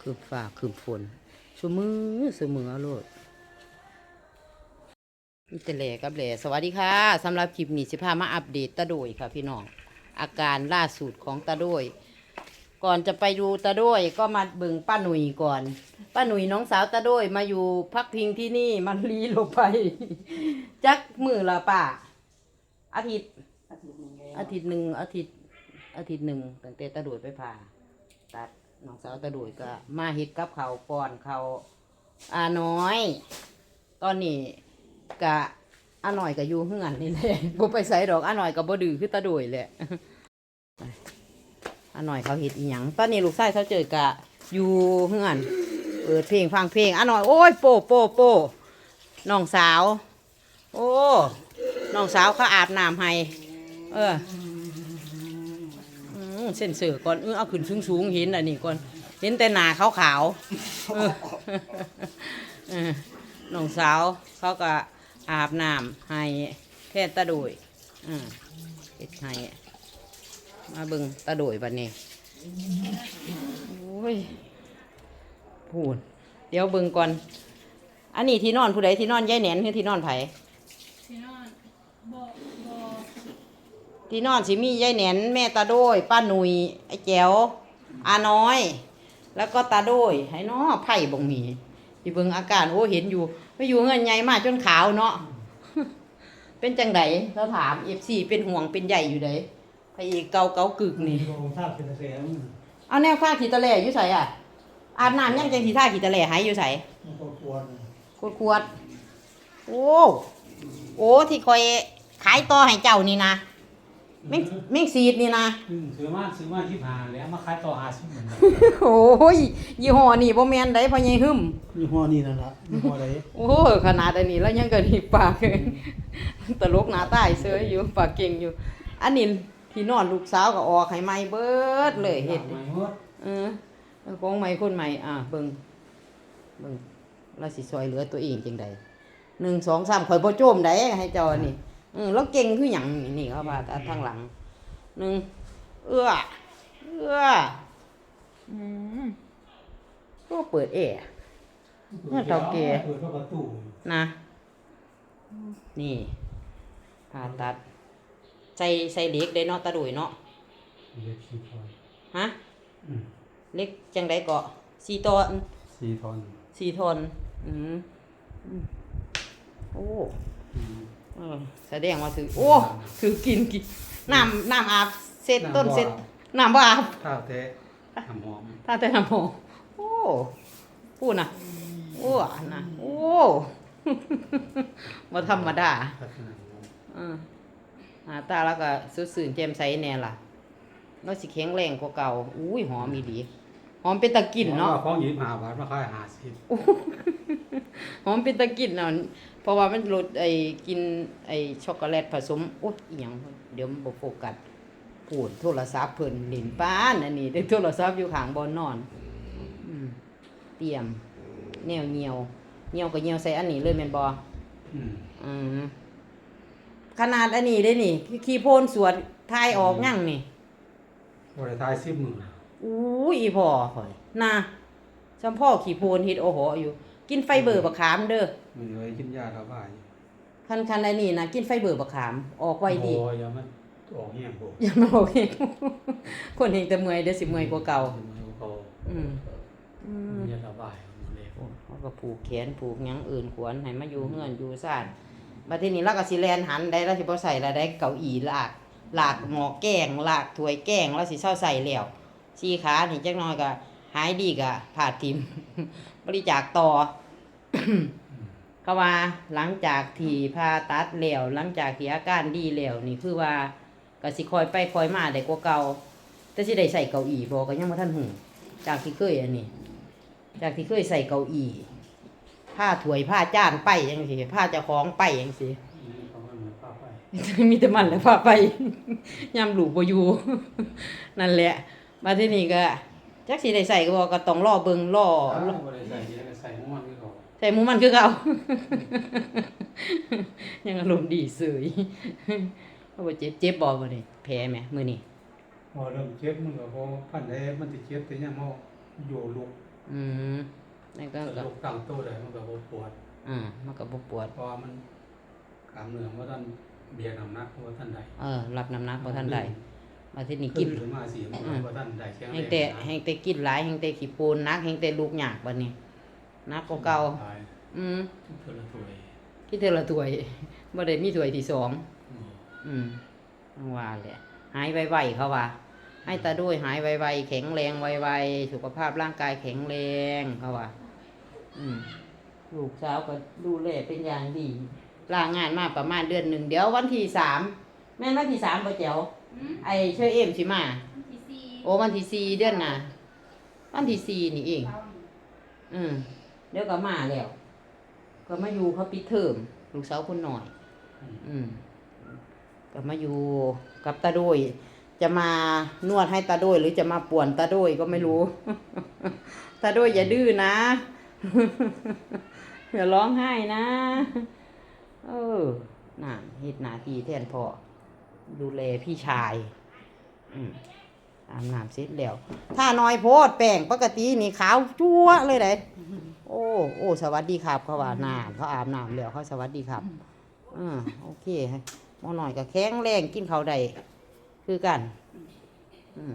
คือฝ่าคือฝนสมือเสมอโลดมีแต่แหล่กับแหล่สวัสดีค่ะสำหรับคลิปนี้สิพามาอัปเดตตาโดยค่ะพี่น้อง อาการล่าสุดของตาโดย ก่อนจะไปดูตาโดยก็มาเบิ่งป้าหนุ่ยก่อน ป้าหนุ่ยน้องสาวตาโดยมาอยู่พักพิงที่นี่มันรีลงไป จักมือละป้าอาทิตย์ อาทิตย์หนึ่งอาทิตย์อาทิตย์หนึ่งตั้งแต่ตาโดยไปผ่าตัด น้องสาวตาโดยก็ มาเฮ็ดกับเขาป้อนเขาอาน้อย ตอนนี้กะอาหน่อยก็อยู่เฮือนนี่แหละบ่ไปใส่ดอกอาหน่อยก็บ่ดื้อคือตาโดยแหละอาหน่อยเขาเฮ็ดอีหยังตอนนี้ลูกชายเขาเจอกะอยู่เฮือนเปิดเพลงฟังเพลงอาหน่อยโอ้ยโปโปโปน้องสาว โอ้น้องสาวเขาอาบน้ำให้เออ เส้นเสือก่อนเออเอาขึ้นสูงสูงเห็นอันนี้ก่อน เห็นแต่หนาขาวขาวน้องสาวเขาก็อาบน้ำให้แค่ตาโดยอืมเฮ็ดให้มาบิ่งตาโดยบัดนี้โอ้ยพูดเดี๋ยวบิ่งก่อน อันนี้ที่นอนผู้ใดที่นอนยายแหนนคือที่นอนไผ พี่นอนบอบอ ที่นอนสิมียายแหนนแม่ตาโดยป้าหนุยไอ้แจ๋วอาน้อย แล้วก็ตาโดยให้น้อไผ่บ่งมีที่เบิ่งอาการโอ้เห็นอยู่ไปอยู่เงินใหญ่มากจนขาวเนาะเป็นจังไดเราถาม FC เป็นห่วงเป็นใหญ่อยู่เด้พระเอกเกาเกากึกนี่โรงท่าเป็นเสียงเอาแนวข้าขีตะแหล่อยู่ไสอะอาบน้ำยังจังสิท่าขีตะแหล่หายอยู่ไสมันก็ควรขวดขวดๆโอ้โอ้ที่คอยขายต่อให้เจ้านี่นะ แม่งแม่งซีดนี่นะ อืมซื้อมาซื้อมาที่ผ่านแล้วมาขายต่อหาสิบเหมือนกันโอ้ยยี่ห้อนี่บ่แม่นได้พ่อใหญ่หึมยี่ห้อนี้นั่นละยี่ห้อใดโอ้ยขนาดอันนี้แล้วยังก็นี่ปากตลกหน้าตายเสยอยู่ปากเก่งอยู่ อันนี้ที่นอนลูกสาวก็ออกให้ใหม่เบิดเลยเฮ็ดใหม่หมดเออของใหม่คนใหม่อะเบิ่งเบิ่งเราสิซอยเหลือตัวเองจังใดหนึ่งสองสามข่อยบ่โจมได้ให้เจ้าอันนี่เออแล้วเก่งคือหยังนี่นี่เขาว่าแต่ทางหลังหนึ่งเอื้อเอื้ออืมก็เปิดแอร์เมื่อเท่าแก่เปิดเข้าประตูนะ นี่ผ่าตัด ใส่ใส่เหล็กได้เนาะตาดุยเนาะเล็กสี่ทอนฮะอืมเหล็กจังไดเกาะสี่ตอนสี่ทอนสี่ทนอืมอืมโอ้ อืมเออแสดงว่าถือ โอ้ถือกินกินน้ำน้ำอาบเสร็จต้นเสร็จน้ำบ่อาบข้าวแท้หอมหอมถ้าแต่น้ำหอมโอ้พูดนะโอ้นะโอ้บ่ธรรมดาพัฒนาเออหน้าตาแล้วก็สุดสื่นแจ่มใสแน่ล่ะแล้วสิแข็งแรงกว่าเก่าอุ้ยหอมอีดีหอมเป็นตะกินเนาะของหยิบหาบาทมาขายหาสิบ หอมเป็นตะกินเนาะเพราะว่ามันรสไอ้กินไอ้ช็อกโกแลตผสมโอ้ยอีหยังเดี๋ยวมันบ่โฟกัสพูดโทรศัพท์เพิ่นเล่นป้านอันนี้ได้โทรศัพท์อยู่ข้างบ่อนนอนอืมเตรียมแนวเหนียวเหนียวก็เหนียวใส่อันนี้เลยแม่นบ่อืมอืมขนาดอันนี้ได้นี่ขี้โพนสวดทายออกยังนี่บริทายสิบหมื่นอู้ยอีพ่อข่อยนะจำพ่อขี้โพนเฮ็ดโอ้โหอยู่ กินไฟเบอร์บักขามเด้อมันเลยกินยาระบายคันคันอันนี้นะกินไฟเบอร์บักขาม ออกไวดีโอ้ยอย่ามันออกแห้งโบอย่ามาบอกเองคนเฮงแต่เมื่อยเด้อสิเมื่อยกว่าเก่าเขาอืมอืมยาระบายมันเลยโอ้เขาก็ผูกแขนผูกหยังอื่นขวนให้มาอยู่เฮือนอยู่ซ่านบัดทีนี้เราก็สิแลนหันได้แล้วสิบ่ใส่แล้วได้เก้าอี้ลากลากหม้อแกงลากถ้วยแกงแล้วสิเซาใส่แล้วสี่ขานี่จักหน่อยก็ หายดีก็ผ่าทิม บริจาคต่อเขาว่าหลังจากที่ผ่าตัดแล้วหลังจากที่อาการดีแล้วนี่คือว่าก็สิคอยไปคอยมาได้กว่าเก่าแต่สิได้ใส่เก้าอี้บ่ก็ยังบ่ทันหูจากที่เคยอันนี้ จากที่เคยใส่เก้าอี้ผ้าถวยผ้าจ้านไปจังซี่ผ้าเจ้าของไปจังซี่าไม่เหมือนป้าไปมีแต่มันแล้วผ้าไปยามหลูบอยู่นั่นแหละมาที่นี่ก็ จักสิได้ใส่ก็บ่ก็ต้องรอเบิ่งรออ๋อบ่ได้ใส่เดี๋ยวก็ใส่หัวมันคือเขาใส่หมูมันคือเก่า ยังอารมณ์ดีเสยเขาบอกเจ็บเจ็บบอกมานี่แพ้ไหมมือนี่พอเริ่มเจ็บมันก็พอพันได้มันจะเจ็บแต่ยังเฮาอยู่ลุกอืมนั่นก็แต่ก็ลูกตั้งตัวได้มันก็บ่ปวดอ่ามันก็บ่ปวดเพราะว่ามันกล้ามเนื้อว่าท่านเบียดน้ำหนักว่าท่านใดเออรับน้ำหนักบ่ทันได้ มาที่นี่กิกินนหรือมาสีมันก็ว่าท่านใดแข็งแฮงแต่แฮงแต่กินหลายแฮงแต่ขี้ปูนหนักแฮงแต่ลูกหยากบัดนี้หนักกว่าเก่าตายอืมเท่าละถ้วยคิดเทอละถ้วยบ่ได้มีถ้วยที่สอง อืมอืมต้องว่าแหละหายไวๆเขาว่า ให้ตาด้วยหายไวๆแข็งแรงไวๆสุขภาพร่างกายแข็งแรงเขาว่า อืมลูกสาวก็ดูแลเป็นอย่างดีลางานมาประมาณเดือนหนึ่งเดี๋ยววันที่สามแม่นวันที่สามป่ะแจ๋วอืม ไอช่วยเอ็มสิมาวันที่สี่โอ้วันที่สี่เดือนน่ะ วันที่สี่นี่เอง อืมเดี๋ยวก็มาแล้ว ก็มาอยู่เขาปิดเทอมลูกสาวคนหน่อย อืมก็มาอยู่กับตาโดยจะมานวดให้ตาโดยหรือจะมาป่วนตาโดยก็ไม่รู้ ตาโดยอย่าดื้อนะอย่าร้องไห้นะ เออน่ะเฮ็ดหน้าที่แทนพ่อ ดูแลพี่ชาย อืมอาบน้ำเสร็จแล้ว ถ้าน้อยโพดแป้งปกตินี่ขาวจั๊วเลยเลยโอ้โอ้สวัสดีครับเขาว่าน่าเขาอาบน้ำแล้วเขาสวัสดีครับอ่าโอเคหมอหน่อยก็แข็งแรงกินข้าวได้คือกันอืม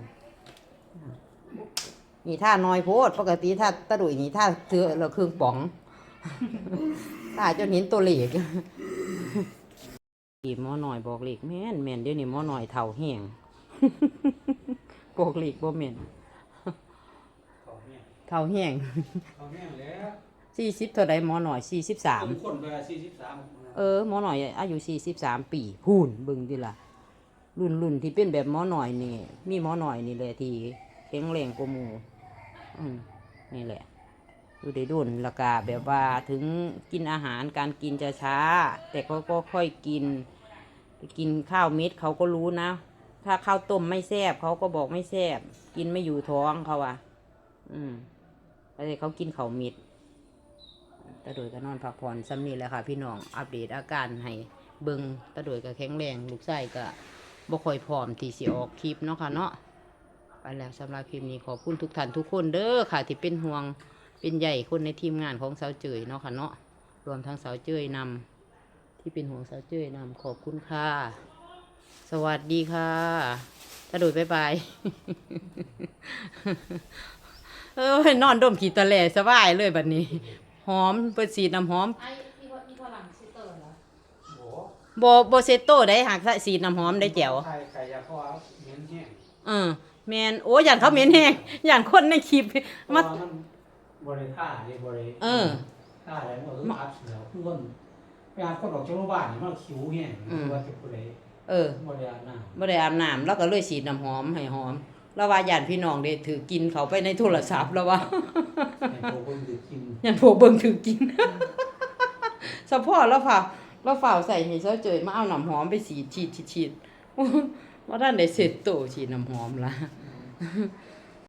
นี่ถ้าน้อยโพด ปกติถ้าตะดุยนี่ถ้าเธอเราเครื่องป๋องถ้าจนเห็นตัวเหล็ก หมอหน่อยบอกเหล็กแม่นแม่นเดี๋ยวนี้หมอหน่อยเท่าแห้งบอกเหล็กบ่แม่นเขาเนี่ยเท่าแห้งเขาเนี่ยแล้วสี่สิบเท่าใดหมอหน่อยสี่สิบสามผมคนไปสี่สิบสามเออหมอหน่อยอายุสี่สิบสามปีพูนเบิ่งดิล่ะรุ่นรุ่นที่เป็นแบบหมอหน่อยนี่ มีหมอหน่อยนี่แหละที่แข็งแรงกว่าหมู่อืมนี่แหละดูได้ดุนและกาแบบว่าถึงกินอาหารการกินจะช้า แต่เขาก็ค่อยกิน กินข้าวเม็ดเขาก็รู้นะ ถ้าข้าวต้มไม่แซ่บเขาก็บอกไม่แซ่บกินไม่อยู่ท้องเขาว่ะ อืมแต่เขากินข้าวเม็ดตาโดยก็นอนพักผ่อนซ้ำนี่แหละค่ะ พี่น้องอัปเดตอาการให้เบิงตาโดยก็แข็งแรงลูกไส้ก็บ่ค่อยพร้อมที่สิออกคลิปเนาะค่ะเนาะไปแล้วสำหรับคลิปนี้ขอบคุณทุกท่านทุกคนเด้อค่ะ ที่เป็นห่วงเป็นใหญ่คนในทีมงานของสาวเจยเนาะค่ะเนาะรวมทั้งสาวเจยนำ ที่เป็นห่วงสาวเจยนำขอบคุณค่ะ สวัสดีค่ะตาโดยบายบายเออนอนดมขีตะแหล่สบายเลยบัดนี้ หอมเปิดสีน้ำหอมไอ้ที่ว่าที่ฝรั่งซิเตอร์เหรอโอ้โบโบเซโต้ได้หักสีน้ำหอมได้แจ๋วไข่ไก่ยาเพราะว่าเหม็นแห้งเออแมนโอ้ยานเขาเหม็นแห้งยานคนในคลิปเพมาราะว่ามันบริท่าเนี่ยบริเออท่าอะไรมันก็คืออัดเสือคือคน ไปอ่านคนออกจากโรงพยาบาลนี่มันคิ้วแห้งอืม ว่าจะผู้ใดเออบ่ได้อาบน้ำบ่ได้อาบน้ำแล้วก็เลยสีน้ำหอมให้หอมแล้วว่าญาติพี่น้องได้ถือกินเขาไปในโทรศัพท์แล้วว่า ให้พวกคนดื่มกินยันพวกเบิ่งถือกิน สะพอแล้วฝ่าแล้วฝ่าใส่ให้เซาเจยมาเอาน้ำหอมไปสีดฉีดฉีดฉีดว่าท่านได้เสร็จโตฉีดน้ำหอมละ